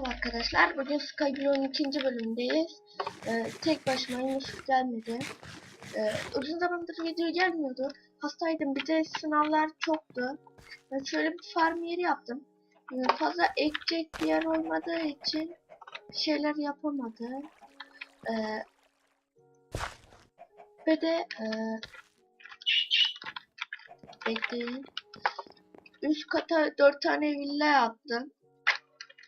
Merhaba arkadaşlar. Bugün Skyblock'un ikinci bölümündeyiz. Ee, tek başıma Yusuf gelmedi. Ee, uzun zamandır video gelmiyordu. Hastaydım. Bir de sınavlar çoktu. Ben şöyle bir farm yeri yaptım. Ee, fazla ekecek bir yer olmadığı için şeyler yapamadım. Ee, ve de e, bekleyin. Üst kata dört tane villa yaptım.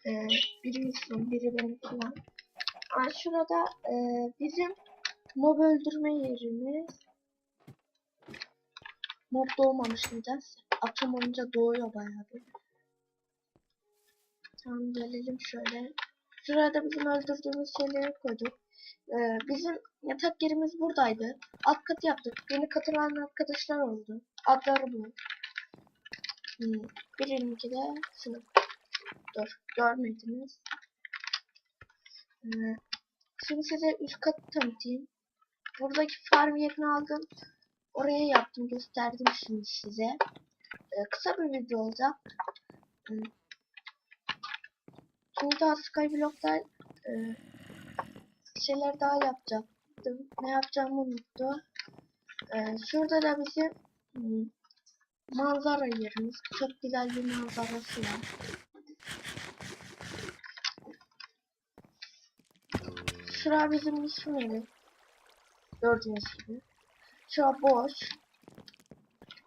Ee, biri Yusuf'un, biri benim falan. Aa, şurada e, bizim mob öldürme yerimiz. Mob doğmamış nedense. Akşam olunca doğuyor bayağı bir. Tamam gelelim şöyle. Şurada bizim öldürdüğümüz şeyleri koyduk. Ee, bizim yatak yerimiz buradaydı. Alt katı yaptık. Yeni katılan arkadaşlar oldu. Adları bu. Hmm. Birininki de sınıf. Dur görmediniz. Ee, şimdi size üst katı tanıtayım. Buradaki farm yerini aldım. Oraya yaptım gösterdim şimdi size. Ee, kısa bir video olacak. Ee, şimdi daha Skyblock'ta e, şeyler daha yapacaktım. Ne yapacağımı unuttum. Ee, şurada da bizim hmm, manzara yerimiz. Çok güzel bir manzarası var. Şura bizim isim yeri. Gördüğünüz gibi. Şura boş.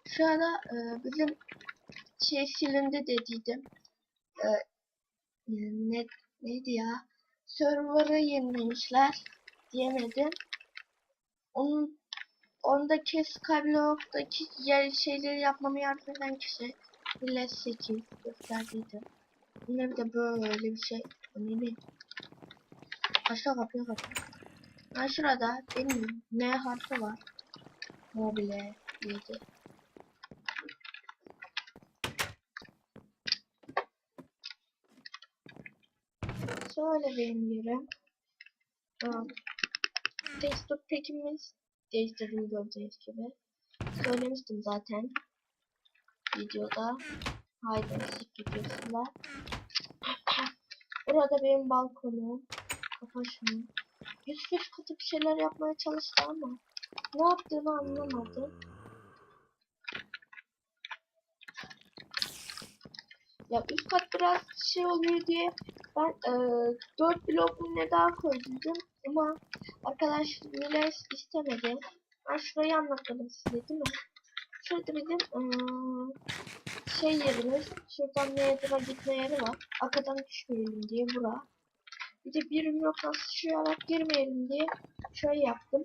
Şurada e, bizim şey silindi dediydim. E, ne, neydi ya? Server'ı yenilemişler. Diyemedim. Onun ondaki Skyblock'taki yer şeyleri yapmamı yardım eden kişi Millet 8 gösterdiydi. Yine bir de böyle bir şey. Önemli. Aşağı kapıya kapı. Ha şurada benim M harfi var. Mobile 7. Şöyle benim yerim. Tamam. Facebook pekimiz değiştirdim gördüğünüz gibi. Söylemiştim zaten. Videoda. Haydi müzik videosunda. Burada benim balkonum. Kafa şunu. 105 katı bir şeyler yapmaya çalıştı ama ne yaptığını anlamadım. Ya üst kat biraz şey oluyor diye ben e, 4 blok ne daha koydum ama arkadaş Miles istemedi. Ben şurayı anlatmadım size değil mi? Şurada bizim e, şey yerimiz, şuradan Nether'a gitme yeri var. Arkadan düşmeyelim diye bura. Bir de bir bloktan sıçrayarak girmeyelim diye şöyle yaptım.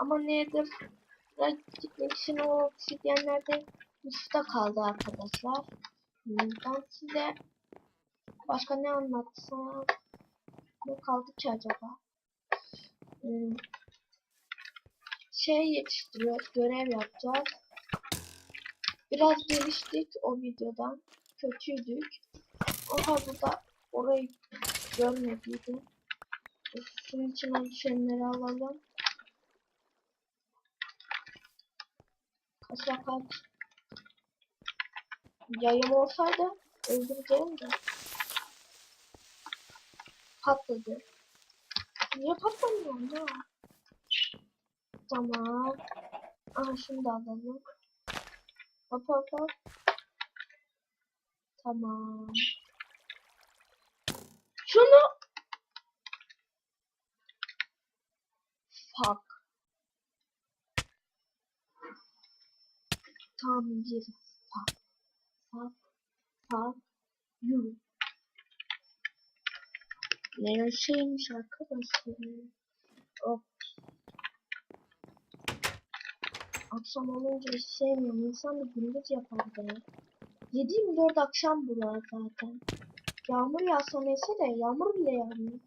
Ama Nether'a gitmek için o obsidyenlerde üstte kaldı arkadaşlar. Ben size başka ne anlatsam ne kaldı ki acaba? Hmm, Şey yetiştiriyoruz, görev yapacağız. Biraz geliştik o videodan. Kötüydük. Oha burada orayı görmediydim. Şunun için düşenleri alalım. Kaça kaç. Yayım olsaydı öldüreceğim de. Patladı. Niye patlamıyor ya? Tamam. Aha da alalım. Hop hop hop. Tamam. Şunu Fuck. Tam bir fuck. Fuck. Fuck. You. Ne şeymiş arkadaşlar. Hop. Akşam olunca hiç sevmiyorum. İnsan da gündüz yapar be. 7-24 akşam buralar zaten. Yağmur yağsa neyse de yağmur bile yağmıyor.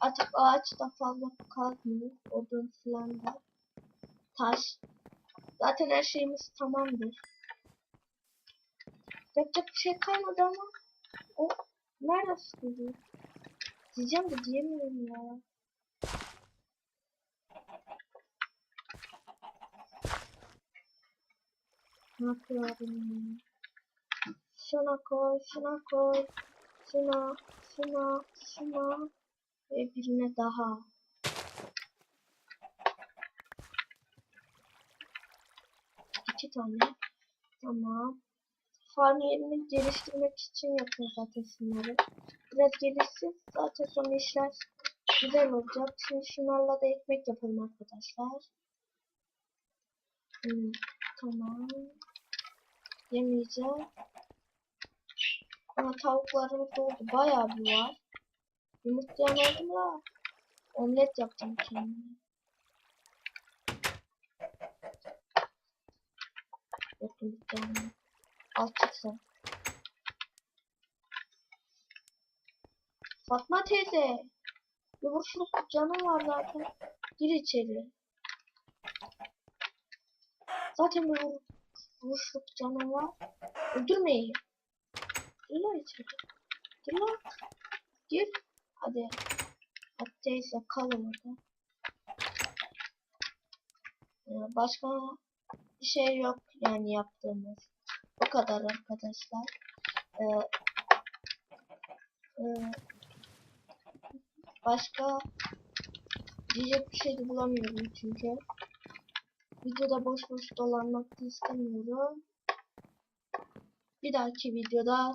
Artık ağaç da fazla kalkmıyor. Odun falan da. Taş. Zaten her şeyimiz tamamdır. Yapacak bir şey kalmadı ama. O nerede sıkılıyor? Diyeceğim de diyemiyorum ya. Ne yapıyorum ya? Şuna koy, şuna koy, şuna, şuna, şuna ve birine daha. İki tane. Tamam. Farm yerini geliştirmek için yapıyorum zaten şunları. Biraz gelişsin. Zaten sonra işler güzel olacak. Şimdi şunlarla da ekmek yapalım arkadaşlar. Hmm, tamam. Yemeyeceğim. Ama tavuklarımız oldu. Bayağı bir var. Yumurtlayan da omlet yapacağım kendime. Yumurtlayan. Al çıksın. Fatma teyze. Boşluk canım var zaten. Gir içeri. Zaten bir canım var. Öldürmeyin. Gir lan içeri. Gir lan. Hadi. Teyze kalın orada. Ee, Başka bir şey yok yani yaptığımız. Bu kadar arkadaşlar. Ee, e, başka diyecek bir şey de bulamıyorum çünkü. Videoda boş boş dolanmak istemiyorum. Bir dahaki videoda